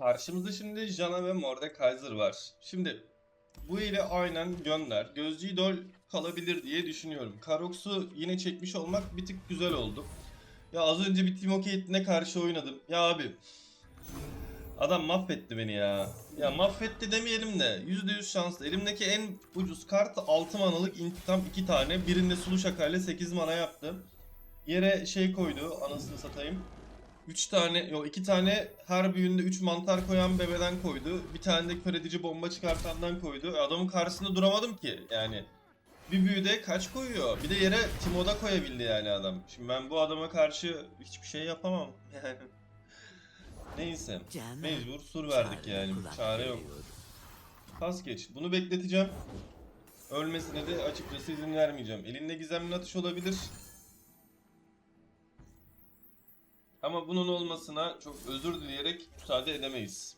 Karşımızda şimdi Jana ve Mordekaiser var. Şimdi bu ile aynen gönder. Gözcü idol kalabilir diye düşünüyorum. Karox'u yine çekmiş olmak bir tık güzel oldu. Ya az önce bir Team Okey'ine karşı oynadım. Ya abi. Adam mahvetti beni ya. Ya mahvetti demeyelim de %100 şanslı. Elimdeki en ucuz kart 6 manalık intikam 2 tane. Birinde sulu şakayla 8 mana yaptı. Yere şey koydu anasını satayım. 3 tane, yok 2 tane her büyüğünde 3 mantar koyan bebeden koydu. Bir tane de kör edici bomba çıkartandan koydu. E, Adamın karşısında duramadım ki yani. Bir büyüde kaç koyuyor? Bir de yere Timo'da koyabildi yani adam. Şimdi ben bu adama karşı hiçbir şey yapamam yani. Neyse. Mecbur sur verdik yani. Çare yok. Pas geç. Bunu bekleteceğim. Ölmesine de açıkçası izin vermeyeceğim. Elinde gizemli atış olabilir. Ama bunun olmasına çok özür dileyerek müsaade edemeyiz.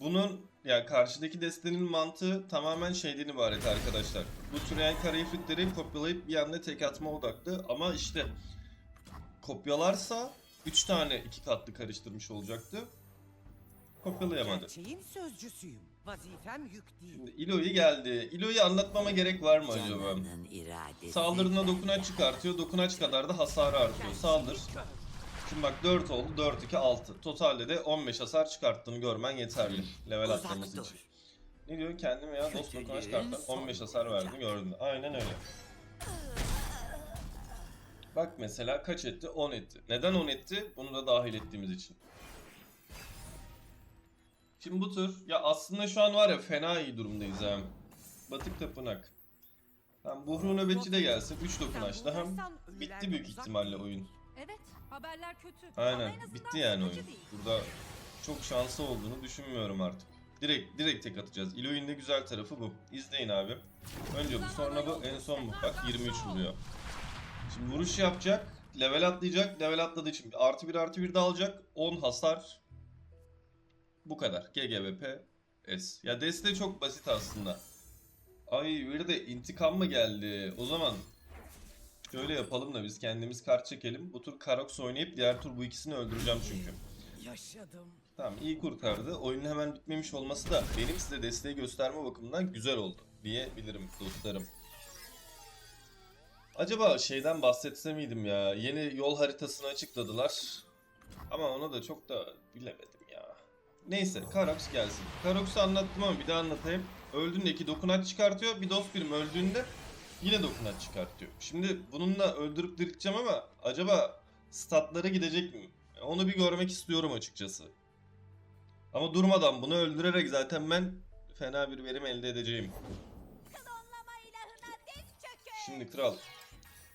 Bunun ya karşıdaki destenin mantığı tamamen şeyden ibaret arkadaşlar. Bu türeyen kara ifritleri kopyalayıp bir anda tek atma odaklı ama işte kopyalarsa 3 tane iki katlı karıştırmış olacaktı. Kopyalayamadı. Gerçeğin sözcüsüyüm. Vazifem yük değil. Şimdi İlo'yu geldi. İlo'yu anlatmama gerek var mı acaba? Saldırına dokunaç çıkartıyor. Dokunaç kadar da hasarı artıyor. Saldır. Şimdi bak 4 oldu. 4, 2, 6. Totalde de 15 hasar çıkarttığını görmen yeterli. Level atlaması için. Ne diyor? Kendim veya dost Kötülüğün dokunaç karttan 15 hasar verdiğini gördün. Aynen öyle. Bak mesela kaç etti? 10 etti. Neden 10 etti? Bunu da dahil ettiğimiz için. Şimdi bu tür ya aslında şu an var ya fena iyi durumdayız ha. Batık tapınak. Hem Buhru nöbetçi de gelsin. 3 dokunaçta hem bitti büyük ihtimalle oyun. Haberler kötü. Aynen bitti yani oyun. Burada çok şanslı olduğunu düşünmüyorum artık. Direkt direkt tek atacağız. İloy'un de güzel tarafı bu. İzleyin abi. Önce bu sonra bu en son bu. Bak 23 vuruyor. Şimdi vuruş yapacak. Level atlayacak. Level atladığı için artı 1 artı 1 de alacak. 10 hasar. Bu kadar. GGVP S. Ya deste çok basit aslında. Ay bir de intikam mı geldi? O zaman şöyle yapalım da biz kendimiz kart çekelim. Bu tur Karox oynayıp diğer tur bu ikisini öldüreceğim çünkü. Yaşadım. Tamam iyi kurtardı. Oyunun hemen bitmemiş olması da benim size desteği gösterme bakımından güzel oldu diyebilirim dostlarım. Acaba şeyden bahsetse miydim ya? Yeni yol haritasını açıkladılar. Ama ona da çok da bilemedim ya. Neyse Karox gelsin. Karox'u anlattım ama bir daha anlatayım. Öldüğünde iki dokunaç çıkartıyor. Bir dost birim öldüğünde yine dokunaç çıkartıyor. Şimdi bununla öldürüp dirilteceğim ama acaba statlara gidecek mi? Onu bir görmek istiyorum açıkçası. Ama durmadan bunu öldürerek zaten ben fena bir verim elde edeceğim. Şimdi kral.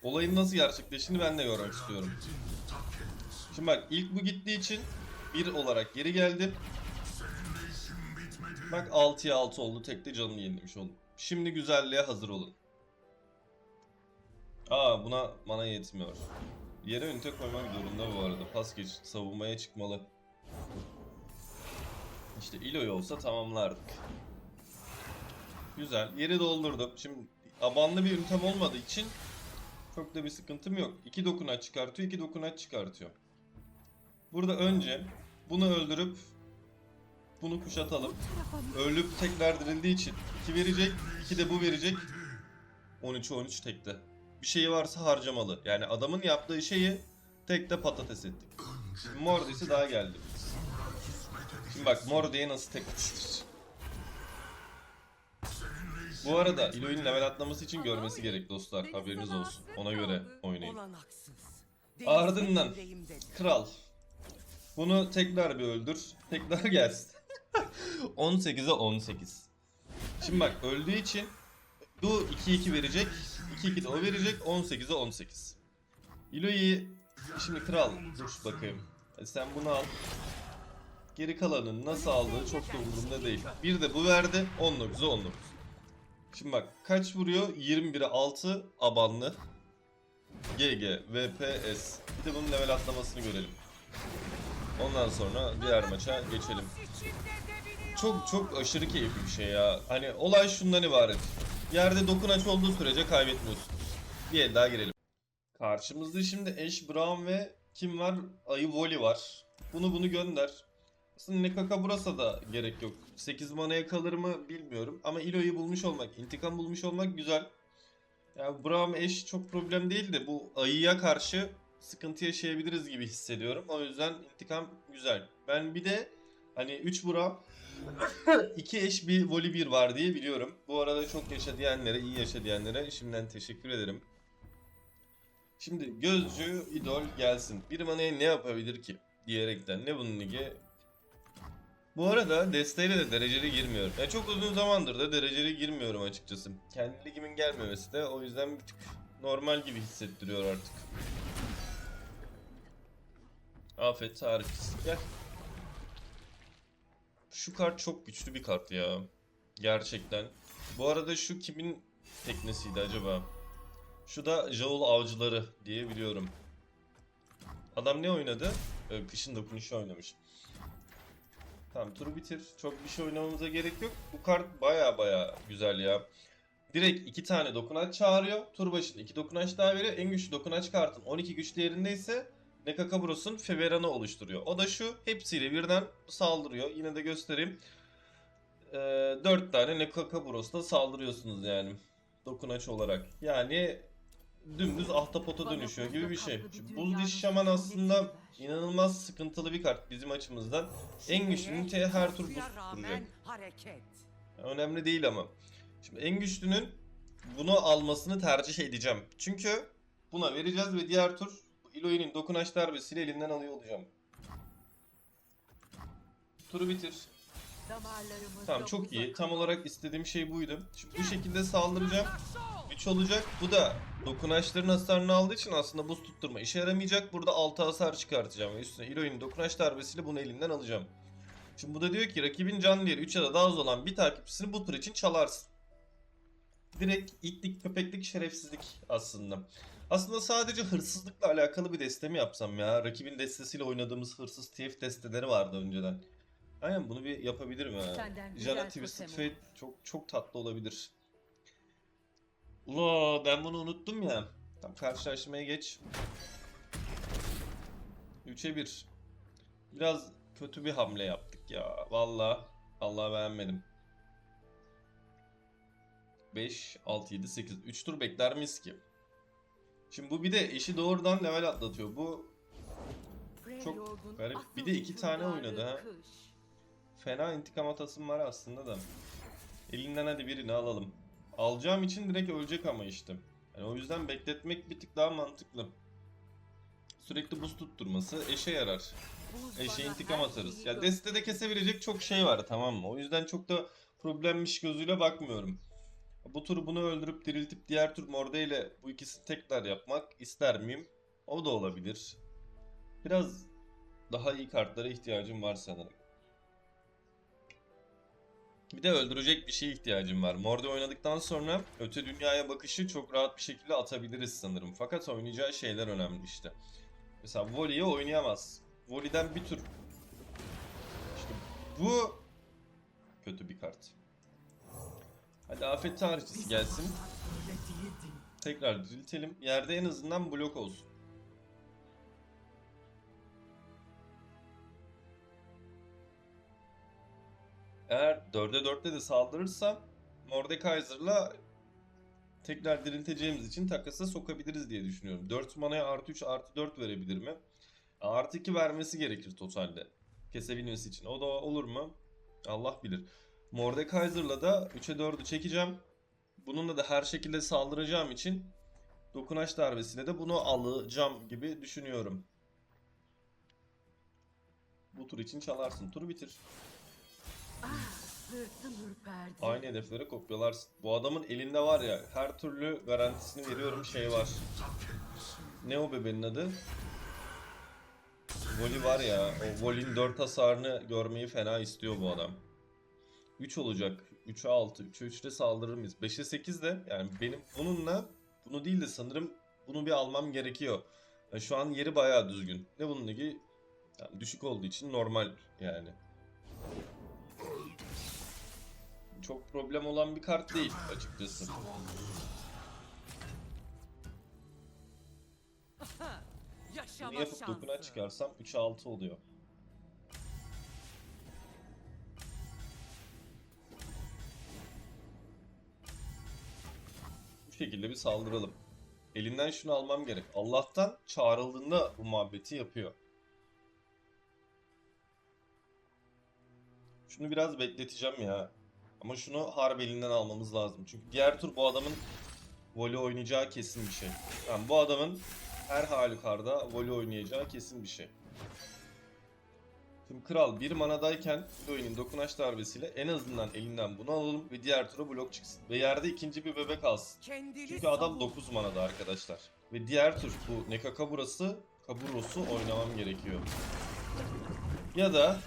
Olayın nasıl gerçekleştiğini ben de görmek istiyorum. Şimdi bak ilk bu gittiği için bir olarak geri geldim. Bak 6'ya 6 oldu. Tek de canını yenilemiş oldum. Şimdi güzelliğe hazır olun. Aa buna mana yetmiyor. Yere ünite koymak zorunda bu arada. Pas geç savunmaya çıkmalı. İşte İlo'yu olsa tamamlardık. Güzel. Yeri doldurdum. Şimdi abanlı bir ünitem olmadığı için çok da bir sıkıntım yok. İki dokunaç çıkartıyor, iki dokunaç çıkartıyor. Burada önce bunu öldürüp bunu kuşatalım. Ölüp tekrar dirildiği için 2 verecek, 2 de bu verecek. 13 13 tekte. Bir şeyi varsa harcamalı. Yani adamın yaptığı şeyi tekte patates ettik. Şimdi Mordis'i daha geldi. Şimdi bak Mordi'ye nasıl tek atıştır. Bu arada İloy'un level atlaması için görmesi gerek dostlar. Haberiniz olsun. Ona göre oynayın. Ardından. Kral. Bunu tekrar bir öldür. Tekrar gelsin. 18'e 18. Şimdi bak öldüğü için bu 2-2 verecek. 2-2 de o verecek. 18'e 18. İlo'yu şimdi kral dur bakayım. Hadi sen bunu al. Geri kalanın nasıl aldığı çok da umurumda değil. Bir de bu verdi. 19'a 19. Şimdi bak kaç vuruyor? 21'e 6 abanlı. GG, VPS. Bir de bunun level atlamasını görelim. Ondan sonra diğer maça geçelim. Çok çok aşırı keyifli bir şey ya. Hani olay şundan ibaret. Yerde dokunaç olduğu sürece kaybetmiyorsun. Bir el daha girelim. Karşımızda şimdi Ash Brown ve kim var? Ayı Voli var. Bunu bunu gönder. Aslında Nekaka burası da gerek yok. 8 manaya kalır mı bilmiyorum. Ama Ilo'yu bulmuş olmak, intikam bulmuş olmak güzel. Ya Braum eş çok problem değil de bu ayıya karşı sıkıntı yaşayabiliriz gibi hissediyorum. O yüzden intikam güzel. Ben bir de hani 3 Braum 2 eş bir voli 1 var diye biliyorum. Bu arada çok yaşa diyenlere, iyi yaşa diyenlere şimdiden teşekkür ederim. Şimdi gözcü idol gelsin. Bir manaya ne yapabilir ki? Diyerekten. Ne bunun ligi? Bu arada desteğiyle de dereceli girmiyorum. Ya çok uzun zamandır da dereceli girmiyorum açıkçası. Kendi ligimin gelmemesi de o yüzden bir tık normal gibi hissettiriyor artık. Afet tarifçisi. Gel. Şu kart çok güçlü bir kart ya. Gerçekten. Bu arada şu kimin teknesiydi acaba? Şu da Jaul Avcıları diye biliyorum. Adam ne oynadı? Ee, kışın dokunuşu oynamış. Tamam turu bitir. Çok bir şey oynamamıza gerek yok. Bu kart baya baya güzel ya. Direkt iki tane dokunaç çağırıyor. Tur başında iki dokunaç daha veriyor. En güçlü dokunaç kartın 12 güç değerindeyse Nekakabros'un Feveran'ı oluşturuyor. O da şu. Hepsiyle birden saldırıyor. Yine de göstereyim. Ee, 4 tane Nekakabros'ta saldırıyorsunuz yani. Dokunaç olarak. Yani dümdüz ahtapota dönüşüyor gibi bir şey. Şimdi Buz Diş Şaman aslında inanılmaz sıkıntılı bir kart bizim açımızdan. En güçlünün te her tur buz tutturacak. Önemli değil ama. Şimdi en güçlünün bunu almasını tercih edeceğim. Çünkü buna vereceğiz ve diğer tur Iloy'nin dokunaç darbesiyle elinden alıyor olacağım. Turu bitir. Tamam çok iyi. Tam olarak istediğim şey buydu. Şimdi bu şekilde saldıracağım. 3 olacak. Bu da dokunaçların hasarını aldığı için aslında buz tutturma işe yaramayacak. Burada 6 hasar çıkartacağım ve üstüne Iloy'nin dokunaç darbesiyle bunu elinden alacağım. Şimdi bu da diyor ki rakibin can değeri 3 ya da daha az olan bir takipçisini bu tur için çalarsın. Direkt itlik, köpeklik, şerefsizlik aslında. Aslında sadece hırsızlıkla alakalı bir deste mi yapsam ya? Rakibin destesiyle oynadığımız hırsız TF desteleri vardı önceden. Aynen bunu bir yapabilirim güzel Jana Twisted Fate çok çok tatlı olabilir. Ula ben bunu unuttum ya. Tam karşılaşmaya geç. 3'e 1. Biraz kötü bir hamle yaptık ya. Valla. Allah beğenmedim. 5, 6, 7, 8. 3 tur bekler miyiz ki? Şimdi bu bir de eşi doğrudan level atlatıyor. Bu çok garip. Bir de iki tane oynadı ha. Fena intikam atasım var aslında da. Elinden hadi birini alalım. Alacağım için direkt ölecek ama işte. Yani o yüzden bekletmek bir tık daha mantıklı. Sürekli buz tutturması eşe yarar. Eşe intikam atarız. Ya destede kesebilecek çok şey var tamam mı? O yüzden çok da problemmiş gözüyle bakmıyorum. Bu tur bunu öldürüp diriltip diğer tur Morde ile bu ikisini tekrar yapmak ister miyim? O da olabilir. Biraz daha iyi kartlara ihtiyacım var sanırım. Bir de öldürecek bir şeye ihtiyacım var. Morde oynadıktan sonra öte dünyaya bakışı çok rahat bir şekilde atabiliriz sanırım. Fakat oynayacağı şeyler önemli işte. Mesela Voli'yi oynayamaz. Voli'den bir tur. İşte bu kötü bir kart. Hadi afet tarihçisi gelsin. Tekrar diriltelim. Yerde en azından blok olsun. Eğer 4'e 4'te de saldırırsa Mordekaiser'la tekrar dirilteceğimiz için takasa sokabiliriz diye düşünüyorum. 4 manaya artı 3 artı 4 verebilir mi? Artı 2 vermesi gerekir totalde. Kesebilmesi için. O da olur mu? Allah bilir. Mordekaiser'la da 3'e 4'ü çekeceğim. Bununla da her şekilde saldıracağım için dokunaç darbesiyle de bunu alacağım gibi düşünüyorum. Bu tur için çalarsın. Turu bitir. Aynı hedefleri kopyalarsın. Bu adamın elinde var ya her türlü garantisini veriyorum şey var. Ne o bebeğin adı? Voli var ya o Voli'nin 4 hasarını görmeyi fena istiyor bu adam. 3 olacak. 3'e 6, 3'e 3'te saldırır mıyız? 5'e 8 de yani benim bununla bunu değil de sanırım bunu bir almam gerekiyor. Yani şu an yeri bayağı düzgün. Ne bunun ligi yani düşük olduğu için normal yani. Çok problem olan bir kart değil açıkçası. Yaşama Bunu yapıp dokuna çıkarsam 3'e 6 oluyor. Şekilde bir saldıralım. Elinden şunu almam gerek. Allah'tan çağrıldığında bu muhabbeti yapıyor. Şunu biraz bekleteceğim ya. Ama şunu harbi elinden almamız lazım. Çünkü diğer tur bu adamın voley oynayacağı kesin bir şey. Yani bu adamın her halükarda voley oynayacağı kesin bir şey. Şimdi kral bir manadayken Loi'nin dokunaç darbesiyle en azından elinden bunu alalım ve diğer tura blok çıksın. Ve yerde ikinci bir bebek alsın. Çünkü adam 9 manada arkadaşlar. Ve diğer tur bu Nekaka burası Kaburos'u oynamam gerekiyor. Ya da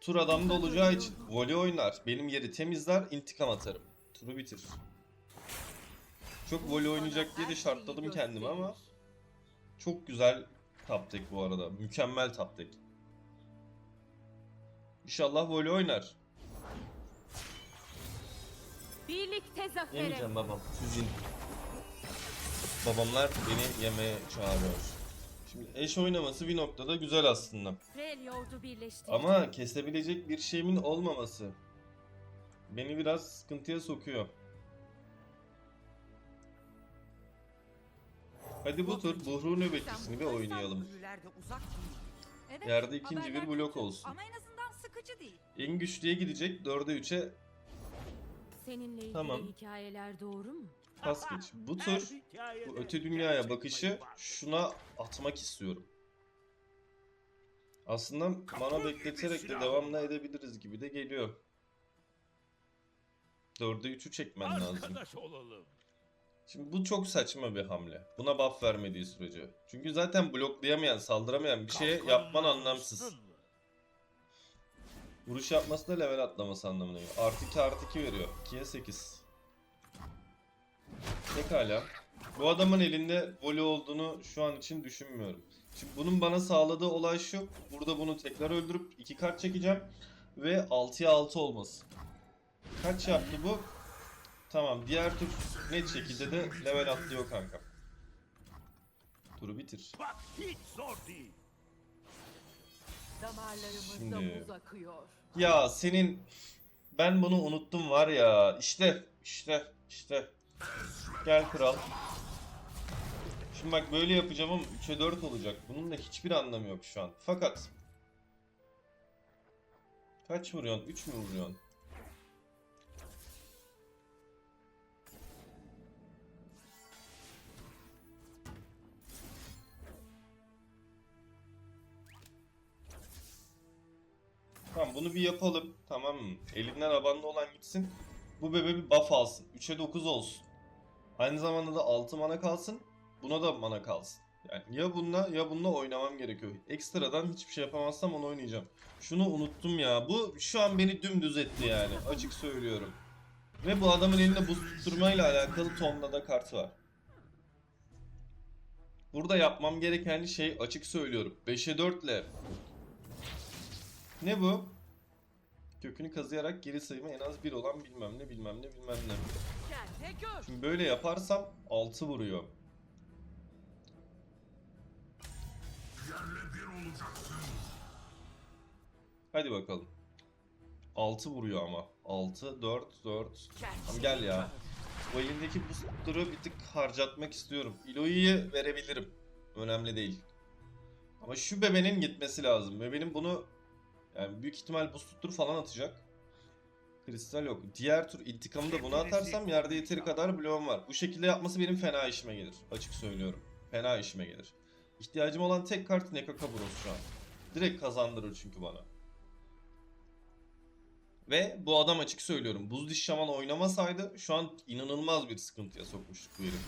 tur adamda olacağı için voley oynar. Benim yeri temizler, intikam atarım. Turu bitir. Çok voley oynayacak diye de şartladım kendimi ama çok güzel top deck bu arada. Mükemmel top deck. İnşallah voley oynar. Birlikte zafere. Yemeyeceğim babam. Sizin. Babamlar beni yemeye çağırıyor. Şimdi eş oynaması bir noktada güzel aslında. Ama kesebilecek bir şeyimin olmaması beni biraz sıkıntıya sokuyor. Hadi bu tur Buhru nöbetçisini bir oynayalım. Evet, Yerde ikinci bir blok olsun. Ama en azından sıkıcı değil. En güçlüye gidecek 4'e 3'e Seninle ilgili Tamam. hikayeler doğru mu? pas geç. Bu tur bu öte dünyaya bakışı şuna atmak istiyorum. Aslında mana bekleterek de devamlı edebiliriz gibi de geliyor. 4'e 3'ü çekmen lazım. Arkadaş olalım. Şimdi bu çok saçma bir hamle. Buna buff vermediği sürece. Çünkü zaten bloklayamayan, saldıramayan bir şeye yapman anlamsız. Vuruş yapması da level atlaması anlamına geliyor. Artı 2 artı 2 veriyor. 2'ye 8. Pekala. Bu adamın elinde voley olduğunu şu an için düşünmüyorum. Şimdi bunun bana sağladığı olay şu. Burada bunu tekrar öldürüp 2 kart çekeceğim. Ve 6'ya 6 olması. Kaç yaptı bu? Tamam diğer tur net şekilde de level atlıyor kanka. Turu bitir. Bak hiç zor değil. Damarlarımızda Şimdi- buz akıyor. Ya senin ben bunu unuttum var ya. İşte işte işte. Gel kral. Şimdi bak böyle yapacağım ama 3'e 4 olacak. Bunun da hiçbir anlamı yok şu an. Fakat Kaç vuruyorsun? 3 mü vuruyorsun? Tamam bunu bir yapalım. Tamam mı? Elinden abanda olan gitsin. Bu bebe bir buff alsın. 3'e 9 olsun. Aynı zamanda da 6 mana kalsın. Buna da mana kalsın. Yani ya bununla ya bununla oynamam gerekiyor. Ekstradan hiçbir şey yapamazsam onu oynayacağım. Şunu unuttum ya. Bu şu an beni dümdüz etti yani. Açık söylüyorum. Ve bu adamın elinde buz tutturmayla alakalı tonla da kart var. Burada yapmam gereken şey açık söylüyorum. 5'e 4 ile ne bu? Kökünü kazıyarak geri sayımı en az 1 olan bilmem ne bilmem ne bilmem ne. Şimdi böyle yaparsam 6 vuruyor. Hadi bakalım. 6 vuruyor ama. 6, 4, 4. Tamam gel ya. Bu elindeki boostları bir tık harcatmak istiyorum. Iloi'yi verebilirim. Önemli değil. Ama şu bebenin gitmesi lazım. Bebenin bunu yani büyük ihtimal booster falan atacak. Kristal yok. Diğer tur intikamı da buna atarsam yerde yeteri kadar bloğum var. Bu şekilde yapması benim fena işime gelir. Açık söylüyorum. Fena işime gelir. İhtiyacım olan tek kart Nekakaburos şu an. Direkt kazandırır çünkü bana. Ve bu adam açık söylüyorum. Buz diş şaman oynamasaydı şu an inanılmaz bir sıkıntıya sokmuştuk bu herif.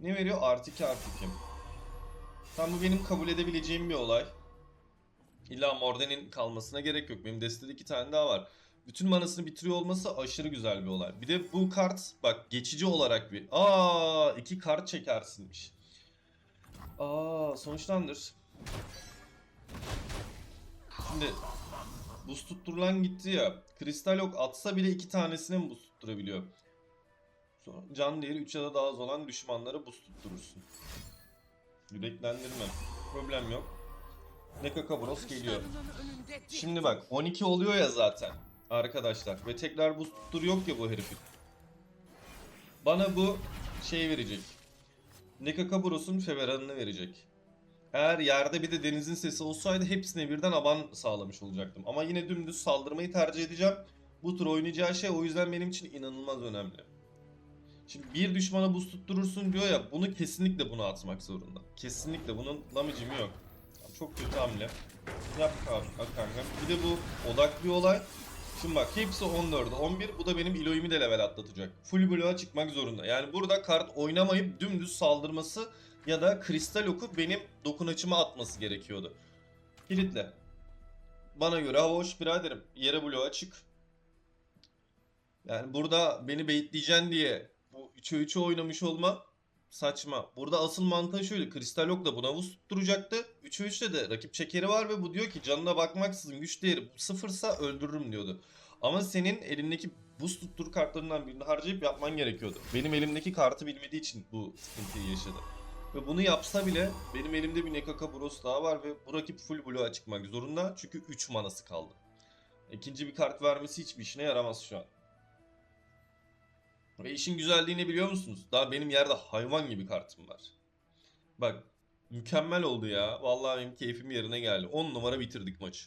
Ne veriyor? Artı 2 artı 2. Tam bu benim kabul edebileceğim bir olay. İlla Morden'in kalmasına gerek yok. Benim destede iki tane daha var. Bütün manasını bitiriyor olması aşırı güzel bir olay. Bir de bu kart bak geçici olarak bir... Aa iki kart çekersinmiş. Aa sonuçlandır. Şimdi buz tutturulan gitti ya. Kristal ok atsa bile iki tanesine mi buz tutturabiliyor? Sonra can değeri 3 ya da daha az olan düşmanlara buz tutturursun. Yüreklendirme. Problem yok. Nekakabros geliyor. Şimdi bak 12 oluyor ya zaten arkadaşlar ve tekrar buz tuttur yok ya bu herifin. Bana bu şey verecek. Nekakaburos'un Feveran'ını verecek. Eğer yerde bir de denizin sesi olsaydı hepsine birden aban sağlamış olacaktım. Ama yine dümdüz saldırmayı tercih edeceğim. Bu tur oynayacağı şey o yüzden benim için inanılmaz önemli. Şimdi bir düşmana buz tutturursun diyor ya bunu kesinlikle bunu atmak zorunda. Kesinlikle bunun lamıcımı yok. Çok kötü hamle. Yap kanka. Bir de bu odak bir olay. Şimdi bak hepsi 14'e 11. Bu da benim Eloy'imi de level atlatacak. Full bloğa çıkmak zorunda. Yani burada kart oynamayıp dümdüz saldırması ya da kristal oku benim dokunaçıma atması gerekiyordu. Kilitle. Bana göre hava hoş biraderim. Yere bloğa çık. Yani burada beni baitleyeceksin diye bu 3'e 3'e oynamış olma saçma. Burada asıl mantığı şöyle. Kristal Ok da buna vuz tutturacaktı. 3'e 3'te de rakip çekeri var ve bu diyor ki canına bakmaksızın güç değeri sıfırsa öldürürüm diyordu. Ama senin elindeki buz tuttur kartlarından birini harcayıp yapman gerekiyordu. Benim elimdeki kartı bilmediği için bu sıkıntıyı yaşadı. Ve bunu yapsa bile benim elimde bir Nekaka Bros daha var ve bu rakip full bloğa çıkmak zorunda. Çünkü 3 manası kaldı. İkinci bir kart vermesi hiçbir işine yaramaz şu an. Ve işin güzelliğini biliyor musunuz? Daha benim yerde hayvan gibi kartım var. Bak mükemmel oldu ya. Vallahi benim keyfim yerine geldi. 10 numara bitirdik maçı.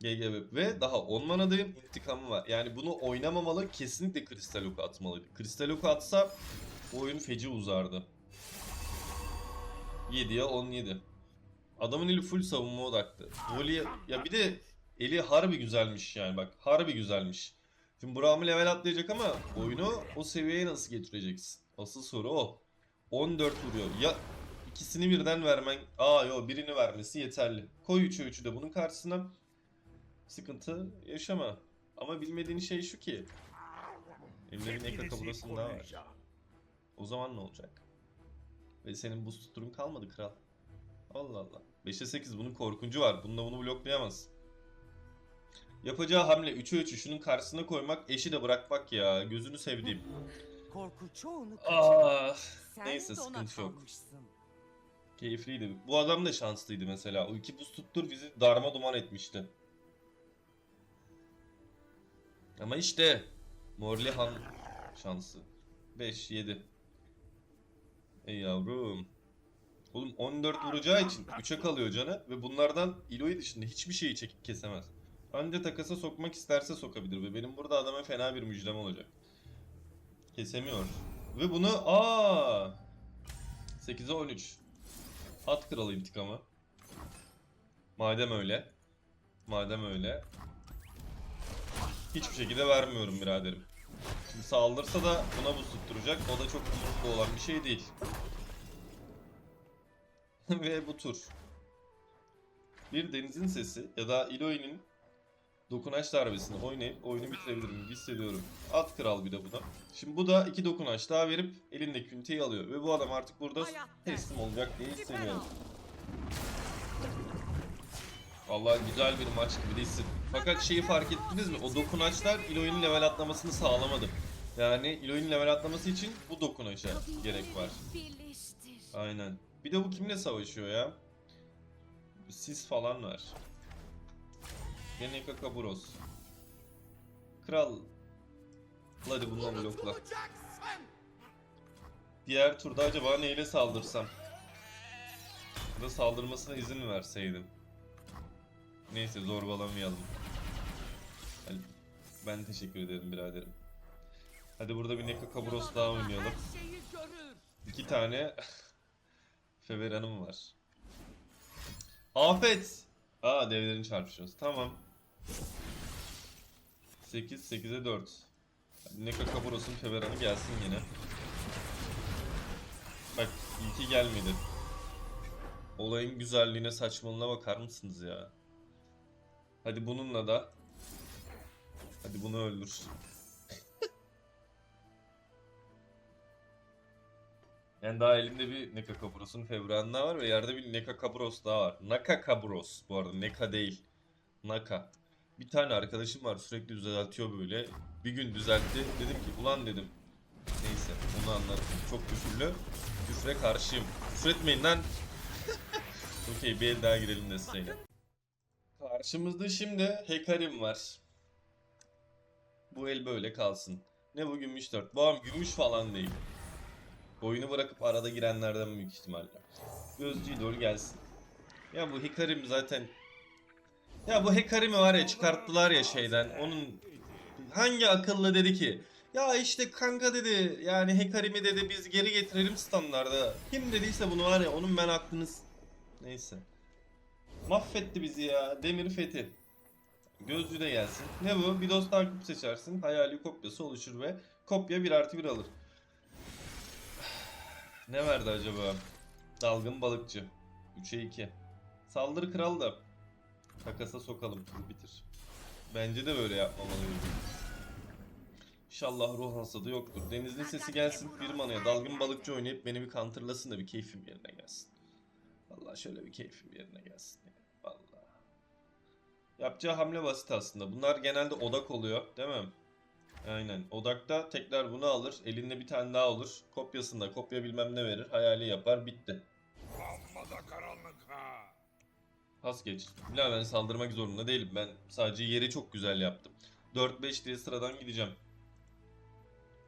GG ve daha 10 manadayım intikamım var. Yani bunu oynamamalı kesinlikle Kristal Oku atmalıydı. Kristal Oku atsa oyun feci uzardı. 7'ye 17. Adamın eli full savunma odaklı. Voli ya bir de eli harbi güzelmiş yani bak harbi güzelmiş. Şimdi Braum'u level atlayacak ama oyunu o seviyeye nasıl getireceksin? Asıl soru o. 14 vuruyor. Ya ikisini birden vermen... Aa yo birini vermesi yeterli. Koy 3'e 3'ü de bunun karşısına. Sıkıntı yaşama. Ama bilmediğin şey şu ki. Elimde bir Neka kaburasının daha var. O zaman ne olacak? Ve senin buz tutturun kalmadı kral. Allah Allah. 5'e 8 bunun korkuncu var. Bununla bunu bloklayamaz. Yapacağı hamle 3'e 3'ü şunun karşısına koymak, eşi de bırakmak ya. Gözünü sevdiğim. Korku çoğunu Ah, neyse, sıkıntı yok. keyifliydi. Bu adam da şanslıydı mesela. O iki buz tuttur bizi darma duman etmişti. Ama işte Morley Han şansı. 5 7. Ey yavrum. Oğlum 14 vuracağı için 3'e kalıyor canı ve bunlardan Eloy dışında hiçbir şeyi çekip kesemez. Anca takasa sokmak isterse sokabilir ve benim burada adama fena bir müjdem olacak. Kesemiyor. Ve bunu aa 8'e 13. At kralı intikamı. Madem öyle. Madem öyle. Hiçbir şekilde vermiyorum biraderim. Şimdi saldırsa da buna buz tutturacak. O da çok umurumda olan bir şey değil. Ve bu tur. Bir denizin sesi ya da Eloy'nin dokunaç darbesini oynayıp oyunu bitirebilirim gibi hissediyorum. At kral bir de buna. Şimdi bu da iki dokunaç daha verip elindeki üniteyi alıyor. Ve bu adam artık burada teslim olacak diye hissediyorum. Vallahi güzel bir maç gibi de hissettim. Fakat şeyi fark ettiniz mi? O dokunaçlar Eloy'un level atlamasını sağlamadı. Yani Eloy'un level atlaması için bu dokunaça gerek var. Aynen. Bir de bu kimle savaşıyor ya? Sis falan var. Gene Kakaburos. Kral. Hadi bundan blokla. Diğer turda acaba neyle saldırsam? Ya da saldırmasına izin mi verseydim? Neyse zorbalamayalım. Yani ben teşekkür ederim biraderim. Hadi burada bir Neka Kaburos daha oynayalım. İki tane Feveran'ım var. Afet! Aa devlerin çarpışması. Tamam. 8 8'e 4. Hadi Neka Kaburos'un Feveran'ı gelsin yine. Bak ilki gelmedi. Olayın güzelliğine saçmalığına bakar mısınız ya? Hadi bununla da. Hadi bunu öldür. Yani daha elimde bir Neka Kaburos'un Fevran daha var ve yerde bir Neka Kabros daha var. Naka Kabros bu arada Neka değil. Naka. Bir tane arkadaşım var sürekli düzeltiyor böyle. Bir gün düzeltti. Dedim ki ulan dedim. Neyse onu anlattım. Çok küfürlü. Küfre karşıyım. Küfür etmeyin lan. Okey bir el daha girelim desteğine. Karşımızda şimdi Hekarim var. Bu el böyle kalsın. Ne bu gümüş 4? Babam gümüş falan değil. Oyunu bırakıp arada girenlerden büyük ihtimalle. Gözcü idol gelsin. Ya bu Hikarim zaten... Ya bu Hikarim'i var ya çıkarttılar ya şeyden. Onun hangi akıllı dedi ki ya işte kanka dedi yani Hekarim'i dedi biz geri getirelim standlarda. Kim dediyse bunu var ya onun ben aklınız... Neyse. Mahvetti bizi ya. Demir Fethi. Gözlü de gelsin. Ne bu? Bir dost takip seçersin. Hayali kopyası oluşur ve kopya 1 artı 1 alır. Ne verdi acaba? Dalgın balıkçı. 3'e 2. Saldırı kral da. Takasa sokalım. Bitir. Bence de böyle yapmamalıyız. İnşallah ruh hasadı yoktur. Denizli sesi gelsin bir manaya. Dalgın balıkçı oynayıp beni bir counterlasın da bir keyfim yerine gelsin. Vallahi şöyle bir keyfim yerine gelsin. Vallahi. Yapacağı hamle basit aslında. Bunlar genelde odak oluyor değil mi? Aynen. Odakta tekrar bunu alır. Elinde bir tane daha olur. Kopyasında kopya bilmem ne verir. Hayali yapar. Bitti. Amma da karanlık ha. Pas geç. La ben saldırmak zorunda değilim. Ben sadece yeri çok güzel yaptım. 4-5 diye sıradan gideceğim.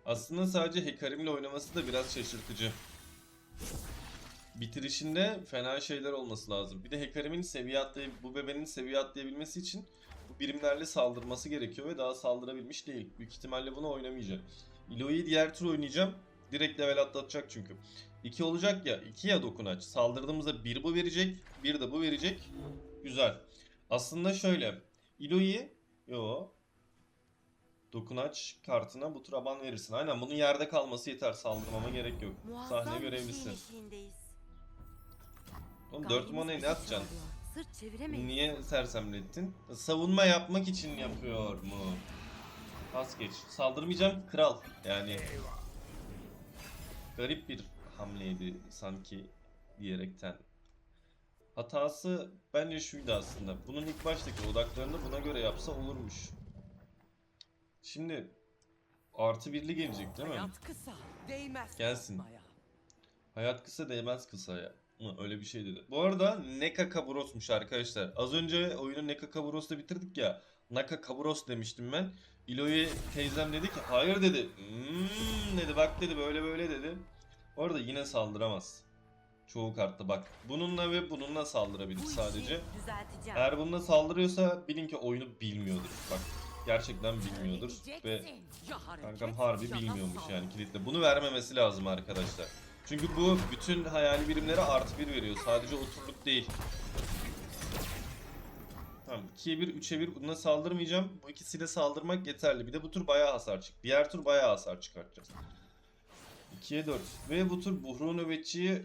Aslında sadece Hekarim'le oynaması da biraz şaşırtıcı. Bitirişinde fena şeyler olması lazım. Bir de Hekarim'in seviye atlayıp bu bebenin seviye atlayabilmesi için birimlerle saldırması gerekiyor ve daha saldırabilmiş değil. Büyük ihtimalle bunu oynamayacak. Iloi'yi diğer tur oynayacağım. Direkt level atlatacak çünkü. 2 olacak ya 2 ya dokunaç. Saldırdığımızda bir bu verecek, bir de bu verecek. Güzel. Aslında şöyle. Iloi yo dokunaç kartına bu tur aban verirsin. Aynen bunun yerde kalması yeter. Saldırmama gerek yok. Sahne görevlisi. Oğlum 4 manayı ne atacaksın? Sırt çeviremeyiz. Niye sersemlettin? Savunma yapmak için yapıyor mu? Pas geç. Saldırmayacağım kral. Yani garip bir hamleydi sanki diyerekten. Hatası bence şuydu aslında. Bunun ilk baştaki odaklarını buna göre yapsa olurmuş. Şimdi artı birli gelecek değil mi? Hayat kısa. Değmez. Gelsin. Hayat kısa değmez kısaya. Hı, öyle bir şey dedi. Bu arada Neka Kaburos'muş arkadaşlar. Az önce oyunu Neka Kaburos'ta bitirdik ya. Naka Kaburos demiştim ben. Ilo'yu teyzem dedi ki hayır dedi. Hmm, dedi bak dedi böyle böyle dedi. Bu arada yine saldıramaz. Çoğu kartta bak. Bununla ve bununla saldırabilir Bu sadece. Eğer bununla saldırıyorsa bilin ki oyunu bilmiyordur. Bak gerçekten bilmiyordur ve Kankam harbi bilmiyormuş yani kilitle. Bunu vermemesi lazım arkadaşlar. Çünkü bu bütün hayali birimlere artı bir veriyor. Sadece oturluk değil. Tamam 2'ye 1, 3'e 1 buna saldırmayacağım. Bu ikisiyle saldırmak yeterli. Bir de bu tur bayağı hasar çık. Diğer tur bayağı hasar çıkartacağız. 2'ye 4. Ve bu tur Buhru nöbetçiyi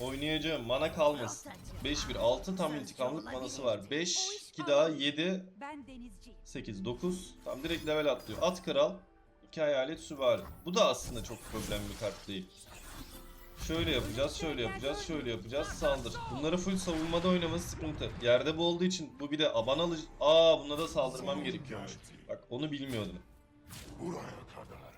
oynayacağım. Mana kalmasın. 5-1 6 tam intikamlık manası var. 5 2 daha 7 Ben denizciyim. 8, 9. Tam direkt level atlıyor. At kral. İki hayalet süvari. Bu da aslında çok problemli bir kart değil. Şöyle yapacağız, şöyle yapacağız, şöyle yapacağız. Saldır. Bunları full savunmada oynaması sıkıntı. Yerde bu olduğu için bu bir de aban alıcı. Aa buna da saldırmam gerekiyormuş. Bak onu bilmiyordum. Buraya kadar.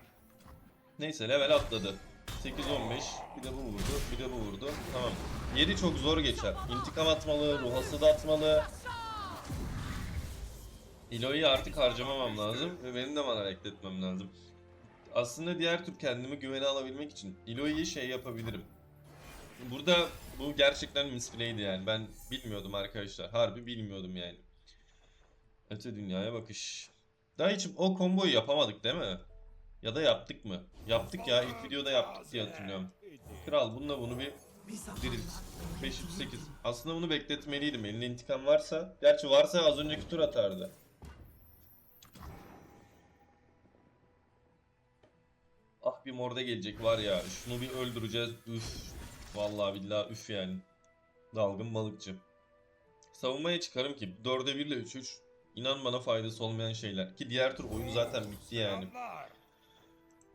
Neyse level atladı. 8 15 bir de bu vurdu bir de bu vurdu tamam 7 çok zor geçer İntikam atmalı ruh hasadı atmalı Eloy'u artık harcamamam lazım ve benim de mana ekletmem lazım aslında diğer tür kendimi güvene alabilmek için Eloy'u şey yapabilirim burada bu gerçekten misplay'di yani ben bilmiyordum arkadaşlar harbi bilmiyordum yani öte dünyaya bakış daha hiç o komboyu yapamadık değil mi? Ya da yaptık mı? Yaptık ya ilk videoda yaptık diye hatırlıyorum. Kral bununla bunu bir dirilt. 508. Aslında bunu bekletmeliydim. Elinde intikam varsa. Gerçi varsa az önceki tur atardı. Ah bir morda gelecek var ya. Şunu bir öldüreceğiz. Üf. Vallahi billahi üf yani. Dalgın balıkçı. Savunmaya çıkarım ki 4'e 1 ile 3-3. İnan bana faydası olmayan şeyler. Ki diğer tur oyun zaten bitti yani.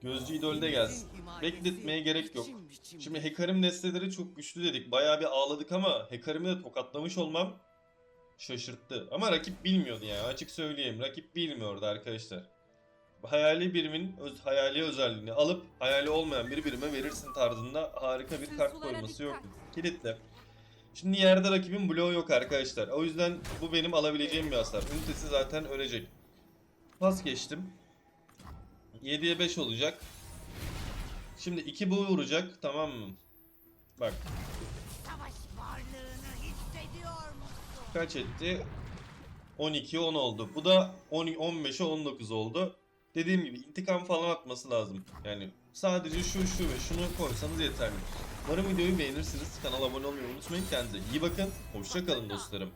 Gözcü idolde gelsin. Bekletmeye gerek yok. Şimdi Hekarim desteleri çok güçlü dedik. Bayağı bir ağladık ama Hekarim'i de tokatlamış olmam şaşırttı. Ama rakip bilmiyordu yani açık söyleyeyim. Rakip bilmiyordu arkadaşlar. Hayali birimin öz, hayali özelliğini alıp hayali olmayan bir birime verirsin tarzında harika bir kart koyması yoktu. Kilitle. Şimdi yerde rakibin bloğu yok arkadaşlar. O yüzden bu benim alabileceğim bir hasar. Ünitesi zaten ölecek. Pas geçtim. 7'ye 5 olacak. Şimdi 2 bu vuracak tamam mı? Bak kaç etti? 12 10 oldu. Bu da 10 15'e 19 oldu dediğim gibi intikam falan atması lazım. Yani sadece şu şu ve şunu koysanız yeterli. Umarım videoyu beğenirsiniz. Kanala abone olmayı unutmayın. Kendinize iyi bakın. Hoşçakalın dostlarım.